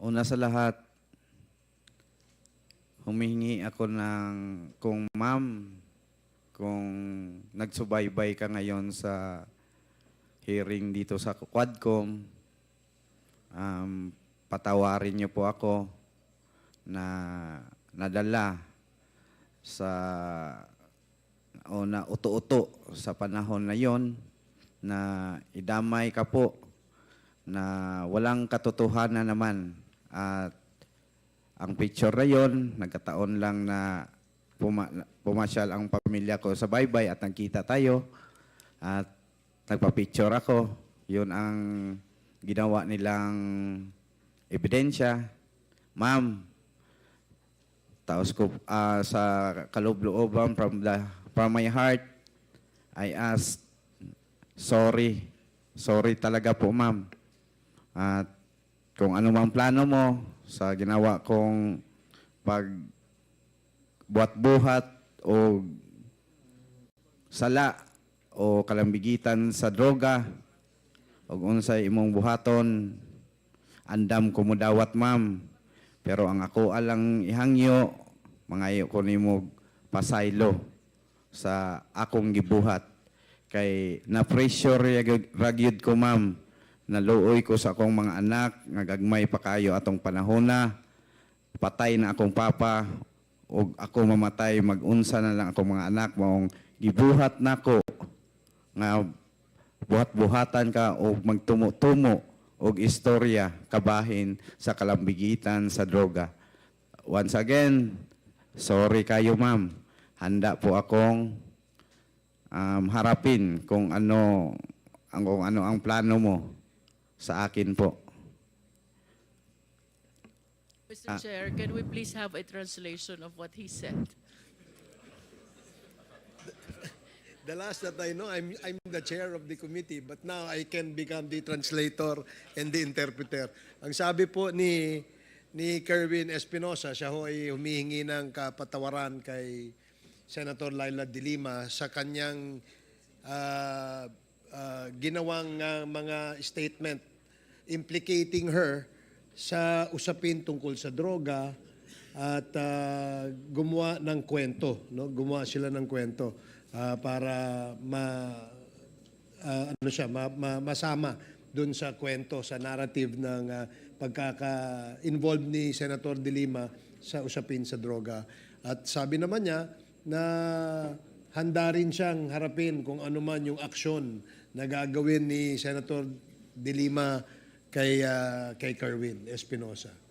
Una sa lahat, humihingi ako ng kung ma'am, kung nagsubaybay ka ngayon sa hearing dito sa Quadcom, um, patawarin niyo po ako na nadala sa o na uto-uto sa panahon na yon na idamay ka po na walang katotohanan naman at ang picture na yon nagkataon lang na puma- pumasyal ang pamilya ko sa baybay at nagkita tayo. At nagpa-picture ako. Yun ang ginawa nilang ebidensya. Ma'am taos ko ah, sa kaloob-looban from the from my heart I ask sorry sorry talaga po ma'am. At kung ano mang plano mo sa ginawa kong pag buhat-buhat o sala o kalambigitan sa droga o unsay imong buhaton andam ko mo dawat ma'am. Pero ang ako alang ihangyo mangayo ko nimo pasaylo sa akong gibuhat. Kay na pressure ragyud ko ma'am naluoy ko sa akong mga anak nga gagmay pa kayo atong panahon na patay na akong papa o ako mamatay magunsa na lang akong mga anak maong gibuhat nako nga buhat-buhatan ka o magtumo-tumo og istorya kabahin sa kalambigitan sa droga. Once again, sorry kayo ma'am. Handa po akong um, harapin kung ano ang kung ano ang plano mo sa akin po. Mr. Chair, can we please have a translation of what he said? The last that I know, I'm, I'm the chair of the committee, but now I can become the translator and the interpreter. Ang sabi po ni ni Kerwin Espinosa, siya ho ay humihingi ng kapatawaran kay Senator Laila de Lima sa kanyang ah, ah, ginawang ah, mga statement implicating her sa usapin tungkol sa droga at ah, gumawa ng kwento, no? Gumawa sila ng kwento ah, para ma ah, ano siya, ma- ma- masama doon sa kwento, sa narrative ng ah, pagkaka-involved ni Senator De Lima sa usapin sa droga. At sabi naman niya na handa rin siyang harapin kung ano man yung aksyon na gagawin ni Senator De Lima kay, ah, kay Kerwin Espinosa.